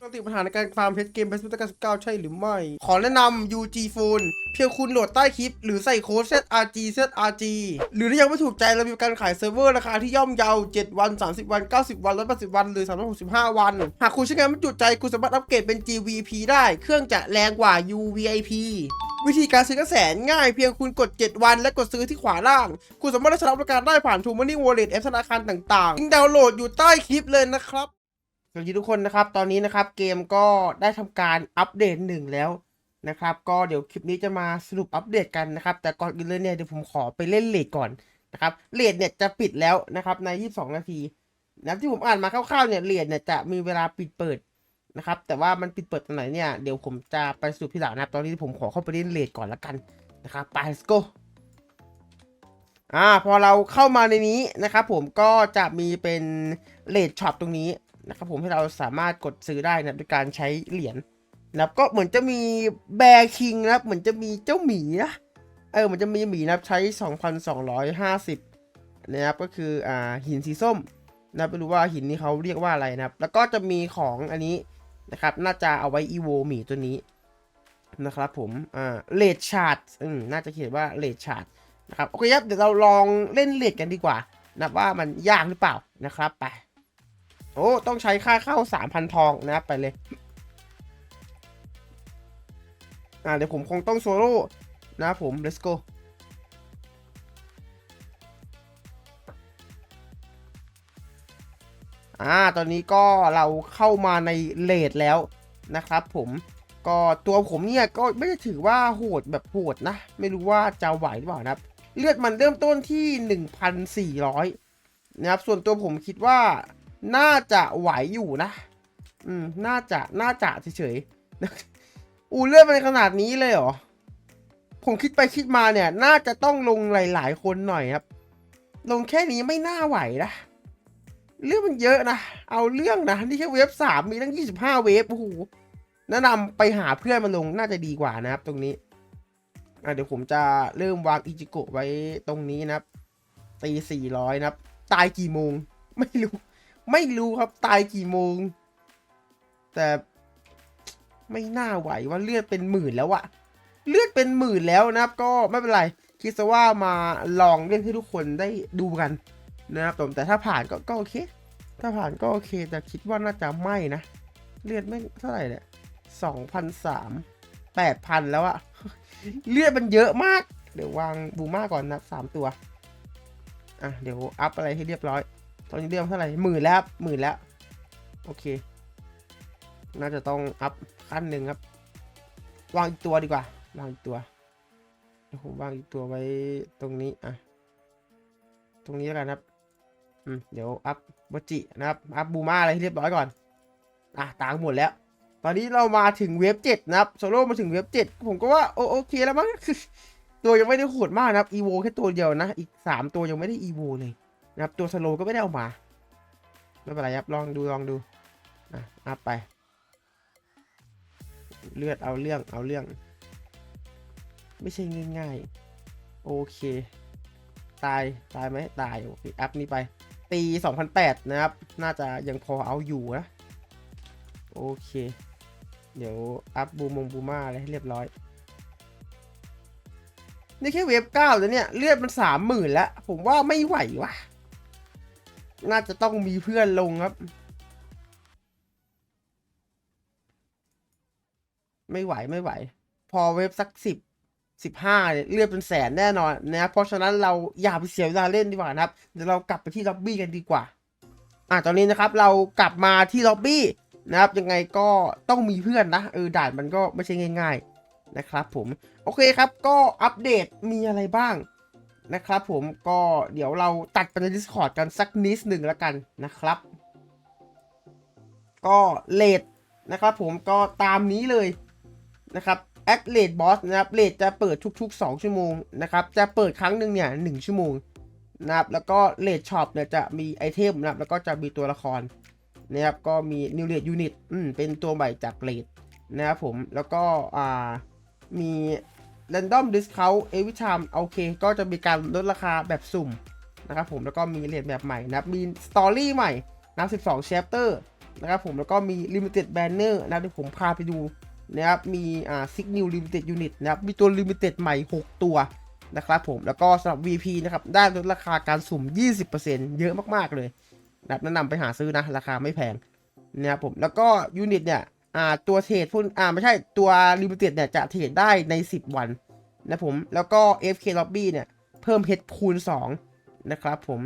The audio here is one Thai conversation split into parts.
ปกติปัญหาในการฟาร์มเพชรเกมเพชรพุทธกาล9ใช่หรือไม่ ขอแนะนำ UG Phone เพียงคุณโหลดใต้คลิป หรือใส่โค้ด ZRG ZRG หรือถ้ายังไม่ถูกใจเรามีการขายเซิร์ฟเวอร์ราคาที่ย่อมเยา 7 วัน 30 วัน 90 วัน 180 วัน หรือ 365 วัน หากคุณใช้งานไม่จุดใจคุณสามารถอัปเกรดเป็น GVP ได้ เครื่องจะแรงกว่า UVIP วิธีการซื้อกระแสนง่ายเพียงคุณกด 7 วันและกดซื้อที่ขวาล่าง คุณสามารถได้ใช้บริการได้ผ่าน t ูมันนี่วอลเล็ตแอปธนาคารต่างๆลิงก์ดาวน์โหลดอยู่ใต้คลิปเลยนะครับ วัสดีทุกคนนะครับ ตอนนี้นะครับเกมก็ได้ทำการอัปเดตหนึ่งแล้วนะครับ ก็เดี๋ยวคลิปนี้จะมาสรุปอัปเดตกันนะครับ แต่ก่อนอื่นเลยเนี่ยเดี๋ยวผมขอไปเล่นเลดก่อนนะครับเลดเนี่ยจะปิดแล้วนะครับใน 22 นาทีนะที่ผมอ่านมาคร่าวๆเนี่ยเลดเนี่ยจะมีเวลาปิดเปิดนะครับ แต่ว่ามันปิดเปิดตรงไหนเนี่ยเดี๋ยวผมจะไปสรุปที่หลังนะครับตอนนี้ผมขอเข้าไปเล่นเลดก่อนละกันนะครับไป let's go อ่าพอเราเข้ามาในนี้นะครับผมก็จะมีเป็นเลดช็อปตรงนี้ นะครับผมให้เราสามารถกดซื้อได้นะด้วยการใช้เหรียญนะครับก็เหมือนจะมีแบร์คิงนะครับเหมือนจะมีเจ้าหมีนะเออเหมันจะมีหมีนะครับใช้ 2,250 นะครับก็คืออ่าหินสีส้มนะไม่รู้ว่าหินนี้เขาเรียกว่าอะไรนะครับ แล้วก็จะมีของอันนี้นะครับ น่าจะเอาไว้อีโวหมีตัวนี้นะครับผมอ่าเลดชาร์ดอืมน่าจะเขียนว่าเลดชาร์ดนะครับโอเคครับเดี๋ยวเราลองเล่นเลดกันดีกว่านะว่ามันยากหรือเปล่านะครับไป โอ้ ต้องใช้ค่าเข้าสามพันทองนะไปเลย อ่าเดี๋ยวผมคงต้องโซโล่นะผม let's go อ่า ตอนนี้ก็เราเข้ามาในเลดแล้วนะครับผมก็ตัวผมเนี่ยก็ไม่ได้ถือว่าโหดแบบโหดนะ ไม่รู้ว่าจะไหวหรือเปล่านะครับ เลือดมันเริ่มต้นที่ 1,400 นะครับ ส่วนตัวผมคิดว่า น่าจะไหวอยู่นะ อืม น่าจะ น่าจะเฉยๆ อูเลือดมันขนาดนี้เลยเหรอ ผมคิดไปคิดมาเนี่ย น่าจะต้องลงหลายๆ คนหน่อยครับ ลงแค่นี้ไม่น่าไหวนะ เรื่องมันเยอะนะ เอาเรื่องนะ นี่แค่เวฟสามมีตั้ง25เวฟ โอ้โห แนะนำไปหาเพื่อนมาลงน่าจะดีกว่านะครับ ตรงนี้ อะเดี๋ยวผมจะเริ่มวางอิจิโกะไว้ตรงนี้นะครับตีสี่ร้อยนะครับ ตายกี่โมง ไม่รู้ ไม่รู้ครับตายกี่โมง แต่ไม่น่าไหวว่าเลือดเป็นหมื่นแล้วอะเลือดเป็นหมื่นแล้วนะครับ ก็ไม่เป็นไร คิดซะว่ามาลองเล่นให้ทุกคนได้ดูกันนะครับผมแต่ถ้าผ่านก็ก็โอเค ถ้าผ่านก็โอเค แต่คิดว่าน่าจะไม่นะ เลือดไม่เท่าไหร่เนี่ยสองพันสามแปดพันแล้วอะเลือดมันเยอะมาก เดี๋ยววางบูม่าก่อนนะสามตัว อะ เดี๋ยวอัพอะไรให้เรียบร้อย ตอนนี้เรียกเท่าไหร่หมื่นแล้วครับหมื่นแล้ว โอเค น่าจะต้องอัพขั้นหนึ่งครับ วางอีกตัวดีกว่า วางอีกตัวเดี๋ยวผมวางอีกตัวไว้ตรงนี้อะตรงนี้แล้วกันครับอืมเดี๋ยวอัพบัจินะครับอัพบูมาอะไรเรียบร้อยก่อนอะต่างหมดแล้ว ตอนนี้เรามาถึงเว็บเจ็ดนะครับโซโล่มาถึงเว็บเจ็ดผมก็ว่าโอโอเคแล้วมั้งตัวยังไม่ได้โหดมากนะครับอีโวแค่ตัวเดียวนะ อีกสามตัวยังไม่ได้อีโวเลย นะครับตัวสโลก็ไม่ได้เอามาไม่เป็นไรครับลองดูลองดูอะอัพไป เลือดเอาเรื่องเอาเรื่อง ไม่ใช่ง่ายๆ โอเค ตายตายไหมตายโอเคอัพนี้ไป ตี 2008 นะครับ น่าจะยังพอเอาอยู่นะ โอเค เดี๋ยวอัพบูมงบูมาอะไรให้เรียบร้อย นี่แค่เวฟเก้าแล้วเนี่ย เลือดมันสามหมื่นแล้ว ผมว่าไม่ไหวว่ะ น่าจะต้องมีเพื่อนลงครับ ไม่ไหวไม่ไหว พอเวฟสักสิบสิบห้าเลือดเป็นแสนแน่นอนนะเพราะฉะนั้นเราอย่าไปเสียเวลาเล่นดีกว่านะครับ เดี๋ยวเรากลับไปที่ล็อบบี้กันดีกว่า อะตอนนี้นะครับเรากลับมาที่ล็อบบี้นะครับ ยังไงก็ต้องมีเพื่อนนะเออด่านมันก็ไม่ใช่ง่าย ๆนะครับผม โอเคครับก็อัปเดตมีอะไรบ้าง นะครับผมก็เดี๋ยวเราตัดไปใน Discord กันสักนิดหนึ่งแล้วกันนะครับ ก็เลทนะครับผมก็ตามนี้เลยนะครับแอดเลดบอสนะครับเลทจะเปิดทุก ๆ 2 ชั่วโมงนะครับจะเปิดครั้งหนึ่งเนี่ย1ชั่วโมงนะครับแล้วก็เลดช็อปเนี่ยจะมีไอเทมนะครับแล้วก็จะมีตัวละครนะครับก็มีนิวเลดยูนิตอืมเป็นตัวใหม่จากเลดนะครับผมแล้วก็อ่ามี Random Discount Every Time โอเค ก็จะมีการลดราคาแบบสุ่มนะครับผมแล้วก็มีเลทแบบใหม่นะครับมีสตอรี่ใหม่นะ12 chapter นะครับผมแล้วก็มี limited banner นะเดี๋ยวผมพาไปดูนะครับมีอ่า six new limited unit นะครับมีตัว limited ใหม่ 6 ตัวนะครับผมแล้วก็สำหรับ VP นะครับได้ลดราคาการสุ่ม 20%เยอะมากๆเลยนะแนะนำไปหาซื้อนะ ราคาไม่แพงนะครับผมแล้วก็ยูนิตเนี่ย อ่าตัวเทรดพวกอ่าไม่ใช่ตัว limited เนี่ยจะเทรดได้ใน 10 วันนะผมแล้วก็ FK lobby เนี่ย เพิ่มเพชรคูณ 2 นะครับผม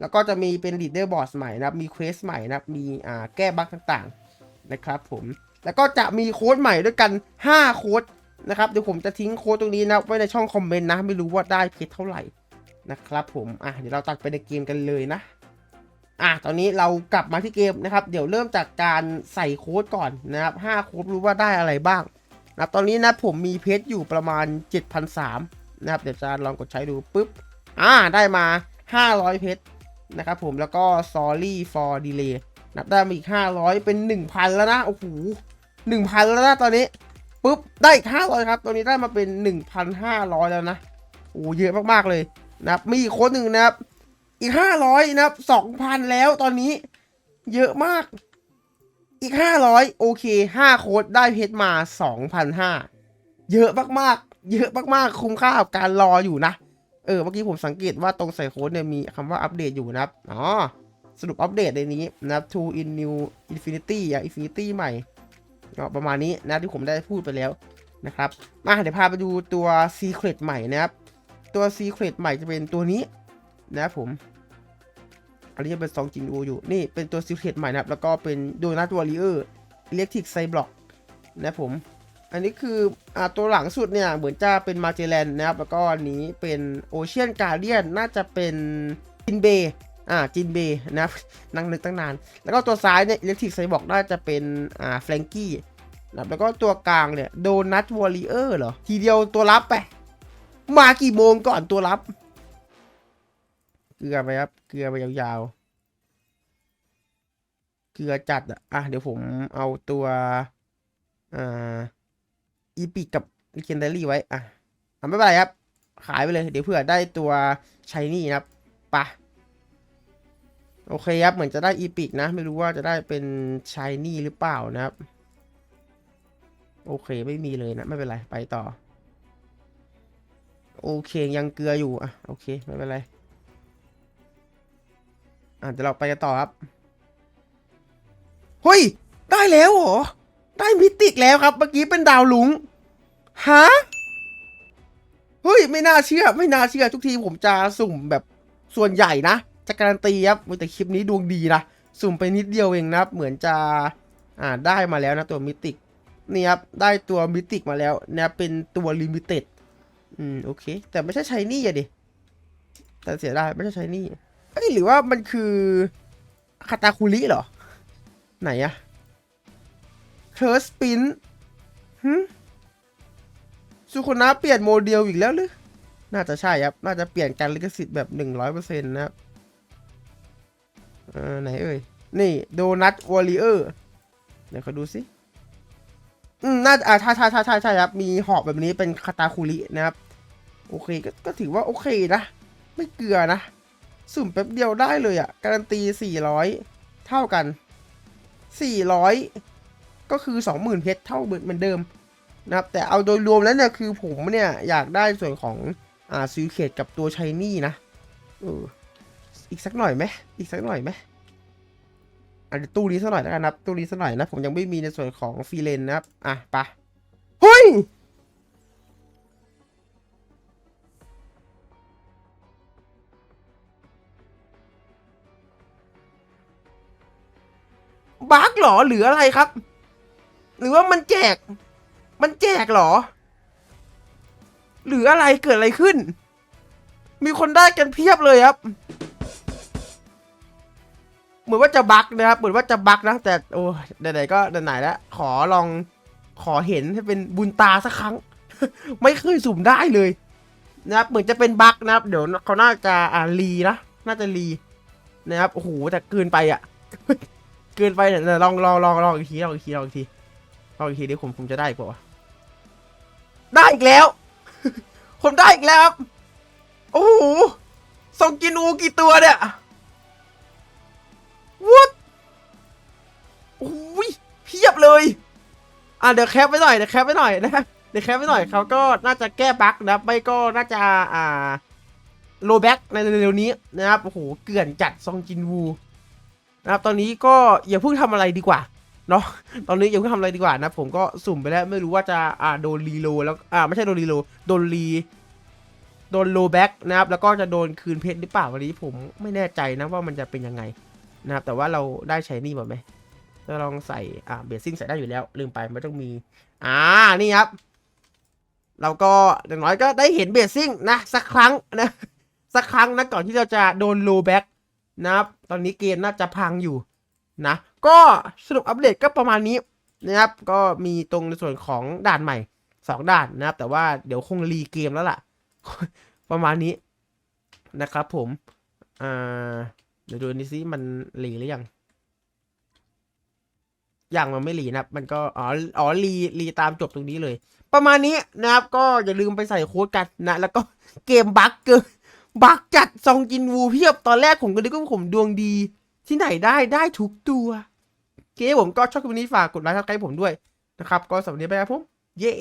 แล้วก็จะมีเป็น leader board ใหม่นะครับ มีเควสใหม่นะครับ มีอ่าแก้บั๊กต่างๆนะครับผม แล้วก็จะมีโค้ดใหม่ด้วยกัน 5 โค้ดนะครับ เดี๋ยวผมจะทิ้งโค้ดตรงนี้นะ ไว้ในช่องคอมเมนต์นะ ไม่รู้ว่าได้เพชรเท่าไหร่นะครับผม อะเดี๋ยวเราตัดไปในเกมกันเลยนะ อะตอนนี้เรากลับมาที่เกมนะครับ เดี๋ยวเริ่มจากการใส่โค้ดก่อนนะครับ5โค้ดรู้ว่าได้อะไรบ้างนะครับตอนนี้นะผมมีเพชรอยู่ประมาณ 7,003นะครับเดี๋ยวจะลองกดใช้ดูปุ๊บอ่าได้มา 500 เพชรนะครับผมแล้วก็ sorry for delay นับได้มาอีก 500 เป็น 1,000 แล้วนะโอ้โห1,000 แล้วนะตอนนี้ปุ๊บได้อีก500 ครับตัวนี้ได้มาเป็น 1,500 แล้วนะโอ้เยอะมากๆเลยนะครับมีอีกโค้ดหนึ่งนะครับ อีก500นะครับ2,000แล้วตอนนี้เยอะมาก อีก500โอเค5โค้ดได้เพชรมา2,500เยอะมากๆ เยอะมากๆ คุ้มค่ากับการรออยู่นะ เออ เมื่อกี้ผมสังเกตว่าตรงใส่โค้ดเนี่ยมีคำว่าอัปเดตอยู่นะครับ อ๋อ สรุปอัปเดตในนี้นะครับ to in new infinity อะ infinity ใหม่ประมาณนี้นะที่ผมได้พูดไปแล้วนะครับ มาเดี๋ยวพาไปดูตัว secret ใหม่นะครับ ตัว secret ใหม่จะเป็นตัวนี้ นะครับผมอันนี้จะเป็นซองจินอูอยู่ นี่เป็นตัว secret ใหม่นะครับ แล้วก็เป็นโดนัทวอริเออร์อิเล็กทริกไซบล็อกนะผม อันนี้คืออ่าตัวหลังสุดเนี่ย เหมือนจะเป็นมาเจแลนนะครับ แล้วก็อันนี้เป็นโอเชียนการเดียนน่าจะเป็นจินเบอ่าจินเบนะครับนั่งนึกตั้งนาน แล้วก็ตัวซ้ายเนี่ยอิเล็กทริกไซบล็อกน่าจะเป็นอ่าแฟรงกี้นะแล้วก็ตัวกลางเนี่ยโดนัทวอริเออร์เหรอทีเดียวตัวรับไปมากี่โมงก่อนตัวรับ เกลือไปครับ เกลือไปยาวๆ เกลือจัดอะอะเดี๋ยวผมเอาตัวอ่าอีพิกกับลีเคนเดอรี่ไว้อะอะไม่เป็นไรครับ ขายไปเลย เดี๋ยวเผื่อได้ตัวชายนี่นะครับไปะโอเคครับ เหมือนจะได้อีพิกนะ ไม่รู้ว่าจะได้เป็นชายนี่หรือเปล่านะครับ โอเคไม่มีเลยนะ ไม่เป็นไร ไปต่อ โอเคยังเกลืออยู่อะโอเค ไม่เป็นไร อะเดี๋ยวเราไปกันต่อครับเฮ้ย ได้แล้วเหรอ ได้มิติกแล้วครับ เมื่อกี้เป็นดาวลุงฮะเฮ้ย ไม่น่าเชื่อ ไม่น่าเชื่อ ทุกทีผมจะสุ่มแบบส่วนใหญ่นะ จะการันตีครับแต่คลิปนี้ดวงดีนะ สุ่มไปนิดเดียวเองนะครับ เหมือนจะ อ่า ได้มาแล้วนะตัวมิติกนี่ครับ ได้ตัวมิติกมาแล้วนะเป็นตัวลิมิเต็ด อืม โอเค แต่ไม่ใช่ชายนี่อะดิ แต่เสียดายไม่ใช่ชายนี่ เอ้ยหรือว่ามันคือคาตาคุริเหรอ ไหนอะเคิร์สปินฮึสุโคนะเปลี่ยนโมเดลอีกแล้วหรือ น่าจะใช่ครับ น่าจะเปลี่ยนการลิขสิทธิ์แบบหนึ่งร้อยเปอร์เซ็นต์นะครับเออไหนเอ่ย นี่โดนัทวอลเลอร์เดี๋ยวเขาดูสิอืมน่าจะอ่าใช่ใช่ใช่ใช่ใช่ครับ มีหอกแบบนี้เป็นคาตาคุรินะครับ โอเคก็ก็ถือว่าโอเคนะ ไม่เกลือนะ สุ่มแป๊บเดียวได้เลยอะ่ะ การันตี 400 เท่ากัน 400 ก็คือ 20,000 เพชรเท่าเหมือนเดิมนะครับ แต่เอาโดยรวมแล้วเนี่ยคือผมเนี่ยอยากได้ส่วนของอ่าซีเคดกับตัวชายนี่นะเอออีกสักหน่อยไหมอีกสักหน่อยไหมอะเดี๋ยวตู้นี้สักหน่อยแล้วกันนะครับ ตู้นี้สักหน่อยนะ ผมยังไม่มีในส่วนของฟีเลนนะครับ อะไปะเฮ้ย บั๊กหรอหรืออะไรครับ หรือว่ามันแจก มันแจกหรอ หรืออะไรเกิดอะไรขึ้น มีคนได้กันเพียบเลยครับ เหมือนว่าจะบั๊กนะครับ เหมือนว่าจะบั๊กนะ แต่โอ้ไหนๆก็ไหนๆแล้วขอลองขอเห็นให้เป็นบุญตาสักครั้ง ไม่เคยสุ่มได้เลย นะครับ เหมือนจะเป็นบั๊กนะครับ เดี๋ยวเขาน่าจะอ่ารีนะน่าจะรีนะครับโอ้โหแต่เกินไปอะ เกินไปเนี่ยลองลองลองลองอีกทีลองอีกทีลองอีกทีลองอีกทีดิผมผมจะได้อีกเปล่าวได้อีกแล้ว ผมได้อีกแล้วครับโอ้โหส่งกินอูกี่ตัวเนี่ยวุดอะเดี๋ยวแคปไว้หน่อยเดี๋ยวแคปไว้หน่อยนะเดี๋ยวแคปไว้หน่อยเขาก็น่าจะแก้บั๊กนะไม่ก็น่าจะอ่าโลแบ็กในเร็วๆนี้นะครับโอ้โหเกลื่อนจัดซองจินวู นะครับตอนนี้ก็อย่าเพิ่งทำอะไรดีกว่าเนาะตอนนี้อย่าเพิ่งทำอะไรดีกว่านะผมก็สุ่มไปแล้วไม่รู้ว่าจะอ่าโดนรีโลแล้วอ่าไม่ใช่โดนรีโลโดนรีโดนโลแบ็กนะครับแล้วก็จะโดนคืนเพชรหรือเปล่าวันนี้ผมไม่แน่ใจนะว่ามันจะเป็นยังไงนะครับแต่ว่าเราได้ใช้นี่หมดไหมก็ลองใส่อ่าเบสซิ่งใส่ได้อยู่แล้วลืมไปไม่ต้องมี อ่านี่ครับเราก็อย่างน้อยก็ได้เห็นเบสซิ่งนะสักครั้งนะสักครั้งนะก่อนที่เราจะโดนโลแบ็ก นะครับ ตอนนี้เกมน่าจะพังอยู่นะ ก็สรุปอัปเดตก็ประมาณนี้นะครับ ก็มีตรงในส่วนของด่านใหม่สองด่านนะครับ แต่ว่าเดี๋ยวคงรีเกมแล้วล่ะ ประมาณนี้นะครับผม อ่า เดี๋ยวดูนนี้ซิมันรีหรือยังอย่างมันไม่รีนะครับ มันก็อ๋ออ๋อรีรีตามจบตรงนี้เลย ประมาณนี้นะครับ ก็อย่าลืมไปใส่โค้ดกันนะ แล้วก็เกมบั๊กเกิน บักจัดซองจินวูเพียบตอนแรกผมก็นึกว่าผมดวงดี ที่ไหนได้ได้ทุกตัวเก๋ผมก็ชอบคลิปนี้ฝากกดไลค์ทักทายผมด้วยนะครับ ก็สวัสดีไปครับผม เย้